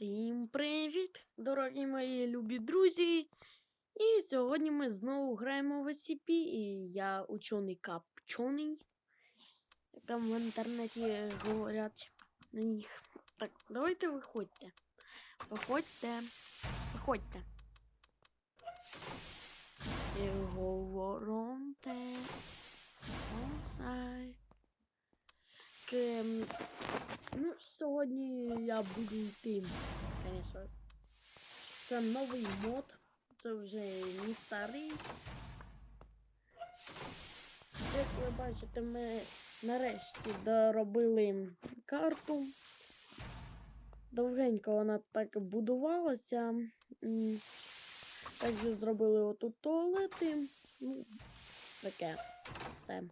Всім привіт, дорогі мої любі друзі! І сьогодні ми знову граємо в SCP, і я учений капчений. Там в інтернеті говорять на них. Так, давайте виходьте. Виходьте. Виходьте. І говоронте. Онсай. Ем, Ну, сьогодні я буду йти, звісно. Це новий мод. Це вже не старий. Як ви бачите, ми нарешті доробили карту. Довгенько вона так будувалася. Також зробили отут туалети. Ну, таке все.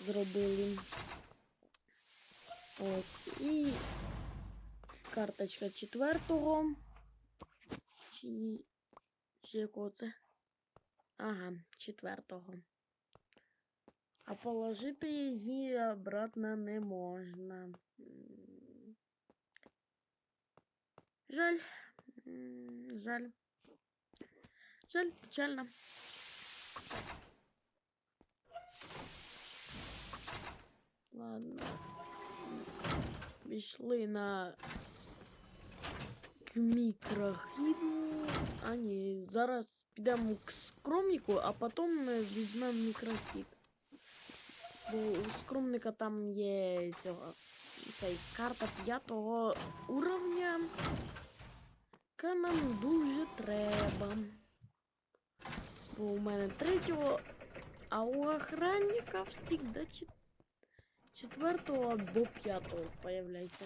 Зробили. Ось і карточка четвертого. Чи, чи якого це? Ага, четвертого. А положити її обратно не можна. Жаль. Жаль. Жаль, печально. Ладно. Пішли на к мікрохіду. А ні, зараз підемо к скромнику, а потім ми візьмемо мікрохід. Бо у скромника там є цього, цей карта п'ятого уровня. Яка нам дуже треба. Бо у мене третього, а у охранника завжди чет... четвертого до п'ятого появляется.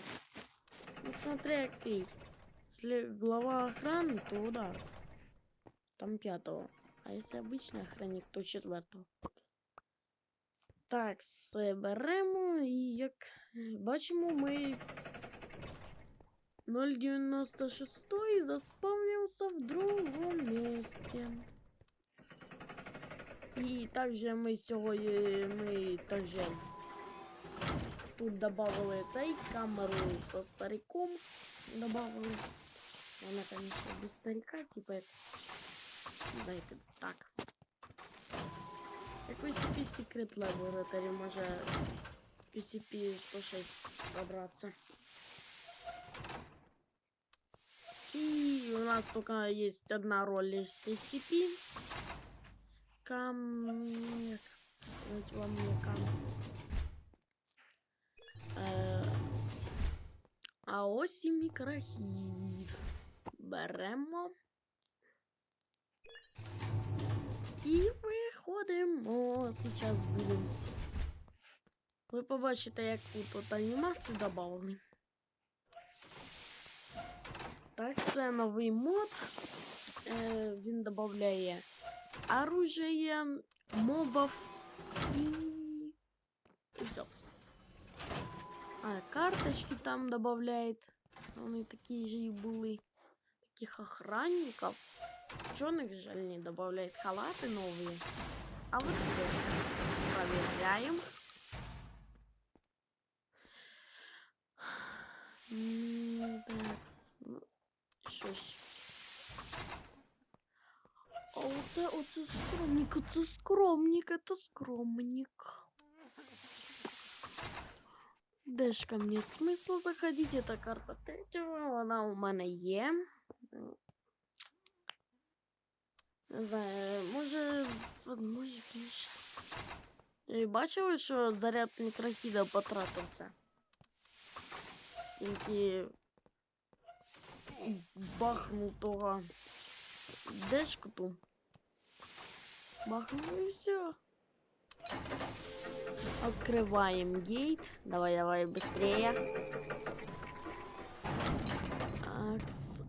Ну смотри, який. Если глава охраны, то да. Там пятого. А если обычный охранник, то четвертого. Так, все беремо і як бачимо, ми 096 заспавнився в другому місці. І також ми сьогодні ми також тут добавили цей камеру со стариком добавили. Вона, конечно, без старика, типа это. Дайте так. Какой CP Secret Laboratory може PCP-106 добраться. И у нас только есть одна роль из SCP. Кам... Нет. Вам не кам. А ось і мікрохід. Беремо. І виходимо. Зараз будемо. Ви побачите, як тут анімацію додали. Так, це новий мод. Е, він додає оружие, мобов і... і все. А, карточки там добавляет. Они такие же и были. Таких охранников. Ученых жаль не добавляет халаты новые. А вот здесь проверяем. Так, ну, ж. А оце, оце скромник, оце скромник, это скромник. Дешка, нет смысла заходить. Это карта третьего. Вона у мене є. Не знаю, може, може, більше. І бачили, що заряд мікрохіда потратився? Тільки бахнув того дешку ту. Бахнув і все. Открываем гейт. Давай, давай, быстрее. Акс.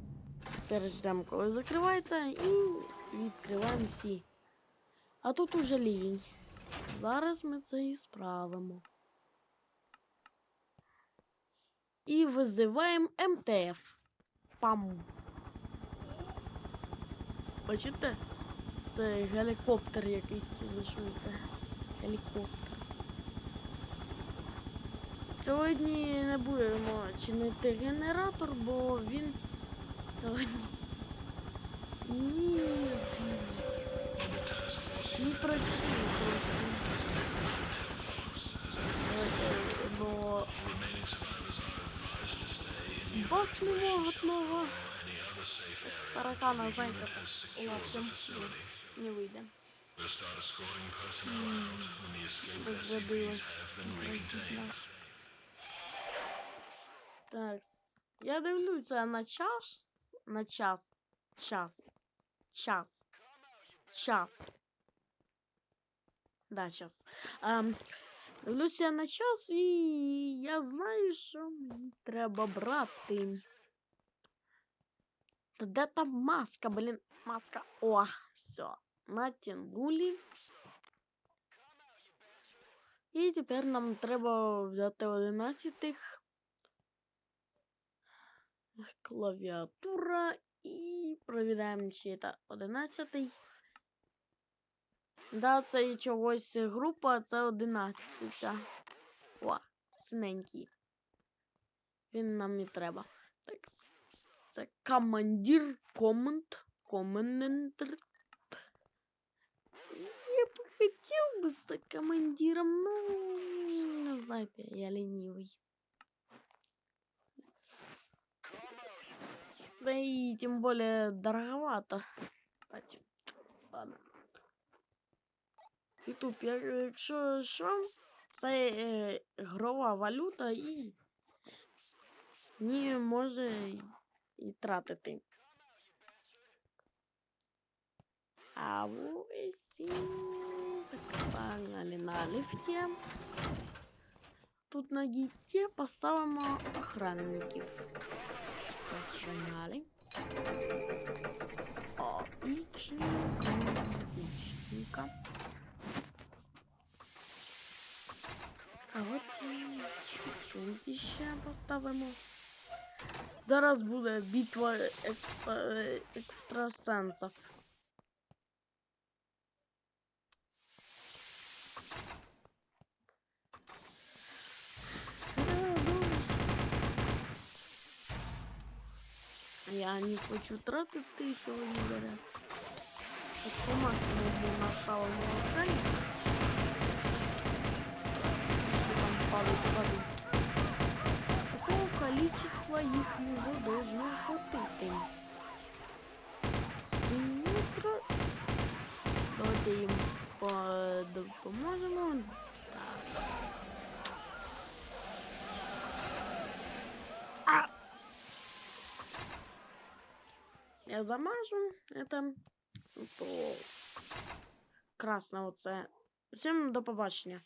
Теперь ждем, коли закривається, і відкриваємо всі. А тут уже лівень. Зараз ми це і справимо. І визиваємо МТФ. Пам. Бачите? Це гелікоптер якийсь вишується. Гелікоптер. Сьогодні не будемо чинити генератор, бо він сьогодні ні, не працює просто. Бо Бог не может таракана зайка ловцем не выйдет. Забылось. Так. Я дивлюся на час. На час. Час. Час. Час. Да, час. Ем, дивлюся на час і я знаю, що мені треба брати. Та де там маска, блін? Маска. О, все. Натягнули. І тепер нам треба взяти одинадцятих. Клавіатура і провіряємо, чи це одинадцятий. Да, це і чогось група, це одинадцятий. ця. О, синенький. Він нам не треба. Так. Це командир, комент, комендер. Я бы хотел бы стать командиром, но, не знаете, я ленивый. Да и тем более дороговато. Кстати, ладно. Ютуб, я- якщо що, це е, грова валюта і не може і тратити. А ось і так погнали на лифте. Тут на гіті поставимо охранників. dalej. O, licznik. Licznika. Chodzi. Dziś się postawę mu. Zaraz bude bitwa ekstra, ekstrasensa. Я не хочу тратити сьогодні говоря. Так по максимуму падает воды. Какого количества их него должно хватить? Давайте им по- Замажу это то красного. оце. Всім до побачення.